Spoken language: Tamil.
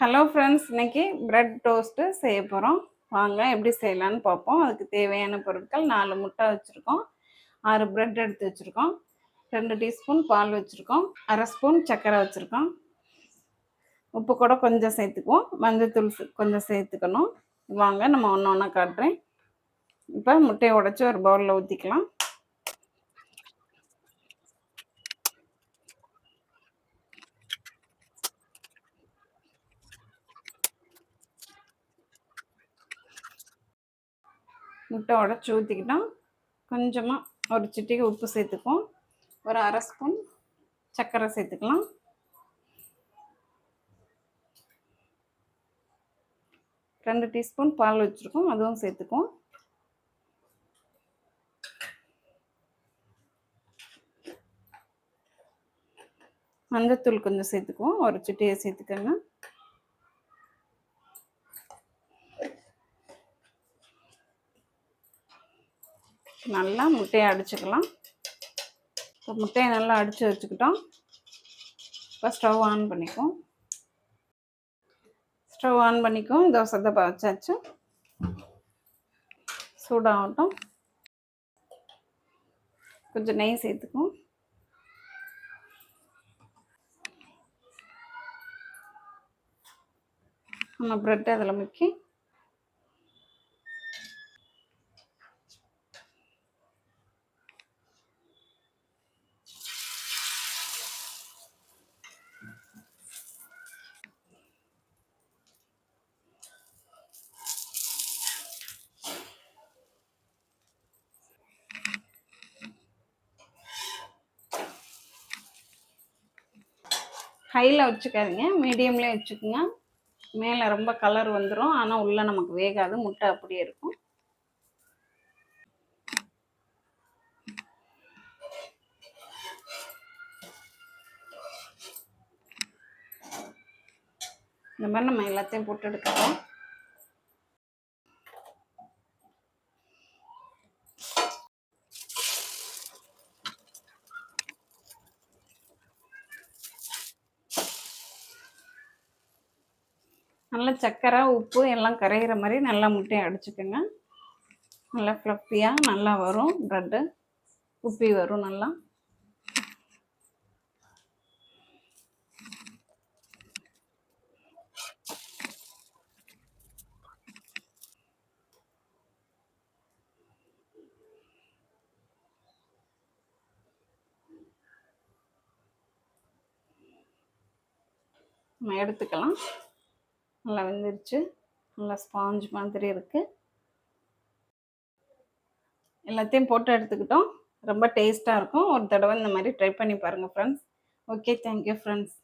ஹலோ ஃப்ரெண்ட்ஸ் இன்றைக்கி ப்ரெட் டோஸ்ட்டு செய்ய போகிறோம் வாங்க எப்படி செய்யலான்னு பார்ப்போம். அதுக்கு தேவையான பொருட்கள் நாலு முட்டை வச்சுருக்கோம். ஆறு ப்ரெட் எடுத்து வச்சுருக்கோம். ரெண்டு டீஸ்பூன் பால் வச்சுருக்கோம். அரை ஸ்பூன் சர்க்கரை வச்சுருக்கோம். உப்பு கூட கொஞ்சம் சேர்த்துக்குவோம். மஞ்சள் கொஞ்சம் சேர்த்துக்கணும். வாங்க நம்ம ஒன்று ஒன்றா காட்டுறேன். இப்போ முட்டையை உடச்சி ஒரு பவுலில் ஊற்றிக்கலாம் முட்டை உடச்சி ஊற்றிக்கிட்டோம் கொஞ்சமாக ஒரு சிட்டிக்கு உப்பு சேர்த்துக்குவோம். ஒரு அரை ஸ்பூன் சர்க்கரை சேர்த்துக்கலாம். ரெண்டு டீஸ்பூன் பால் வச்சுருக்கோம். அதுவும் சேர்த்துக்குவோம். மஞ்சத்தூள் கொஞ்சம் சேர்த்துக்குவோம். ஒரு சிட்டியை சேர்த்துக்கோங்க. நல்லா முட்டையை அடிச்சுக்கலாம். இப்போ முட்டையை நல்லா அடித்து வச்சுக்கிட்டோம். இப்போ ஸ்டவ் ஆன் பண்ணிக்குவோம். ஸ்டவ் ஆன் பண்ணிக்கும் தோசை தப்பா வச்சாச்சு சூடாகட்டும். கொஞ்சம் நெய் சேர்த்துக்குவோம். நம்ம ப்ரெட் அதில் முக்கி ஹையில் வச்சுக்காதீங்க மீடியம்லேயே வச்சுக்கோங்க. மேலே ரொம்ப கலர் வந்துடும் ஆனால் உள்ளே நமக்கு வேகாது. முட்டை அப்படியே இருக்கும். இந்த மாதிரி நம்ம எல்லாத்தையும் போட்டு எடுக்கலாம் நல்லா சக்கரை உப்பு எல்லாம் கரைகிற மாதிரி நல்லா முட்டையை அடிச்சுக்கோங்க. நல்லா ஃப்ளப்பியாக நல்லா வரும். ப்ரெட்டு உப்பி வரும் நல்லா. நம்ம எடுத்துக்கலாம். நல்லா வெந்துருச்சு. நல்லா ஸ்பாஞ்ச் மாதிரி இருக்குது எல்லாத்தையும் போட்டு எடுத்துக்கிட்டோம். ரொம்ப டேஸ்ட்டாக இருக்கும். ஒரு தடவை இந்த மாதிரி ட்ரை பண்ணி பாருங்கள் ஃப்ரெண்ட்ஸ் ஓகே தேங்க்யூ ஃப்ரெண்ட்ஸ்